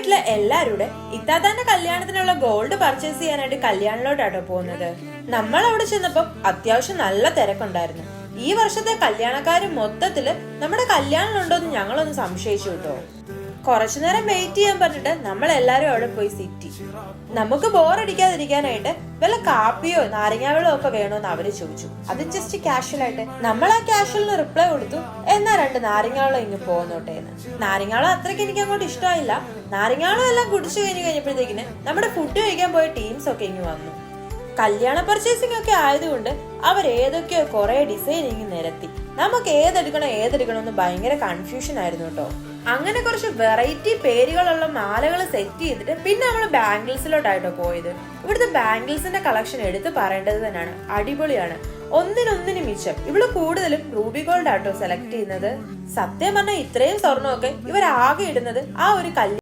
വീട്ടിലെ എല്ലാവരുടെ ഇത്താത്താന്റെ കല്യാണത്തിനുള്ള gold purchase ചെയ്യാനായിട്ട് കല്യാണിലോട്ടാട്ടോ പോകുന്നത്. നമ്മൾ അവിടെ ചെന്നപ്പോൾ അത്യാവശ്യം നല്ല തിരക്കുണ്ടായിരുന്നു. ഈ വർഷത്തെ കല്യാണക്കാർ മൊത്തത്തിൽ നമ്മുടെ കല്യാണമുണ്ടോ എന്ന് ഞങ്ങളൊന്ന് സംശയിച്ചു കേട്ടോ. കുറച്ചു നേരം വെയിറ്റ് ചെയ്യാൻ പറഞ്ഞിട്ട് നമ്മൾ എല്ലാരും അവിടെ പോയി സിറ്റി നമുക്ക് ബോറടിക്കാതിരിക്കാനായിട്ട് വല്ല കാപ്പിയോ നാരങ്ങാവെള്ളമോ ഒക്കെ വേണോന്ന് അവർ ചോദിച്ചു. അത് ജസ്റ്റ് കാഷ്വൽ ആയിട്ട് നമ്മൾ ആ കാഷ്വലിന് റിപ്ലൈ കൊടുത്തു എന്നാ രണ്ട് നാരങ്ങാവെള്ളം ഇങ്ങ് പോന്നോട്ടെ എന്ന്. നാരങ്ങാവെള്ളം അത്രയ്ക്ക് എനിക്ക് അങ്ങോട്ട് ഇഷ്ടമായില്ല. നാരങ്ങാവെള്ളം എല്ലാം കുടിച്ചു കഴിഞ്ഞ് കഴിഞ്ഞപ്പോഴത്തേക്കിന് നമ്മുടെ ഫുഡ് കഴിക്കാൻ പോയ ടീംസ് ഒക്കെ ഇങ്ങ് വന്നു. കല്യാണ പർച്ചേസിംഗ് ഒക്കെ ആയതുകൊണ്ട് അവർ ഏതൊക്കെയോ കുറെ ഡിസൈനിങ് നിരത്തി. നമുക്ക് ഏതെടുക്കണം ഏതെടുക്കണം എന്ന് ഭയങ്കര കൺഫ്യൂഷൻ ആയിരുന്നു കേട്ടോ. അങ്ങനെ കുറച്ച് വെറൈറ്റി പേരുകളുള്ള മാലകൾ സെറ്റ് ചെയ്തിട്ട് പിന്നെ നമ്മൾ ബാംഗിൾസിലോട്ടായിട്ടോ പോയത്. ഇവിടുത്തെ ബാംഗിൾസിന്റെ കളക്ഷൻ എടുത്ത് പറയേണ്ടത് തന്നെയാണ്. അടിപൊളിയാണ്. ഒന്നിനൊന്നിന് മിച്ചം. ഇവൾ കൂടുതലും റൂബി ഗോൾഡ് ആട്ടോ സെലക്ട് ചെയ്യുന്നത്. സത്യം പറഞ്ഞാൽ ഇത്രയും സ്വർണമൊക്കെ ഇവരാകെ ഇടുന്നത് ആ ഒരു കല്യാണം